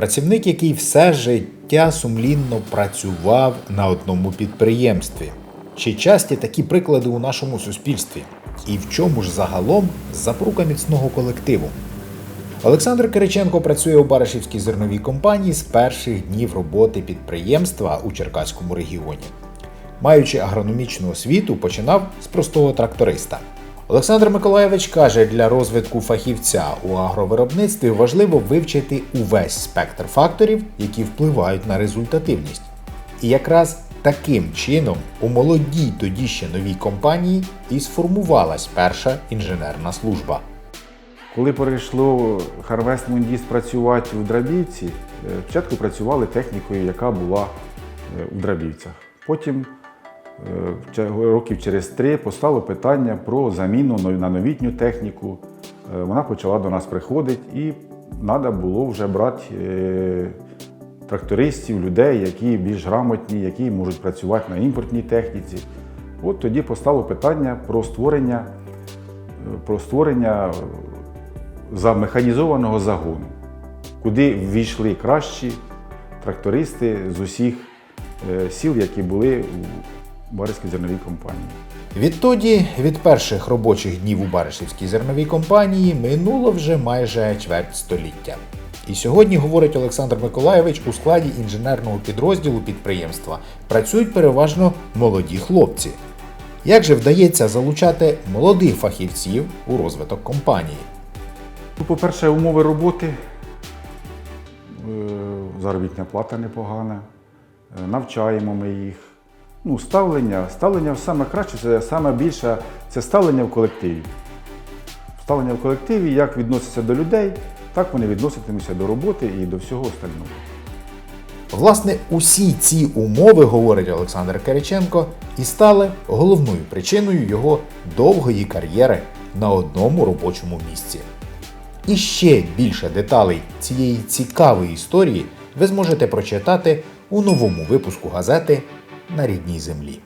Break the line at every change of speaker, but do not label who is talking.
Працівник, який все життя сумлінно працював на одному підприємстві. Чи часті такі приклади у нашому суспільстві? І в чому ж загалом запрука міцного колективу? Олександр Кириченко працює у Баришівській зерновій компанії з перших днів роботи підприємства у Черкаському регіоні. Маючи агрономічну освіту, починав з простого тракториста. Олександр Миколаєвич каже, для розвитку фахівця у агровиробництві важливо вивчити увесь спектр факторів, які впливають на результативність. І якраз таким чином у молодій тоді ще новій компанії і сформувалась перша інженерна служба.
Коли перейшло Harvest Mundis працювати у Драбівці, е, спочатку працювали технікою, яка була е, у Драбівцях. Потім, років через три, постало питання про заміну на новітню техніку. Е, Вона почала до нас приходити і треба було вже брати е, трактористів, людей, які більш грамотні, які можуть працювати на імпортній техніці. От тоді постало питання про створення, е, про створення за механізованого загону, куди ввійшли кращі трактористи з усіх е, сіл, які були у Барській зерновій компанії.
Відтоді, від перших робочих днів у Баришівській зерновій компанії, минуло вже майже чверть століття. І сьогодні, говорить Олександр Миколаєвич, у складі інженерного підрозділу підприємства працюють переважно молоді хлопці. Як же вдається залучати молодих фахівців у розвиток компанії?
Ну, По-перше, умови роботи, е, заробітна плата непогана, е, навчаємо ми їх. Ну, ставлення, ставлення саме краще, це саме більше це ставлення в колективі. Ставлення в колективі, як відносяться до людей, так вони відноситимуться до роботи і до всього остального.
Власне, усі ці умови, говорить Олександр Кириченко, і стали головною причиною його довгої кар'єри на одному робочому місці. І ще більше деталей цієї цікавої історії ви зможете прочитати у новому випуску газети на рідній землі.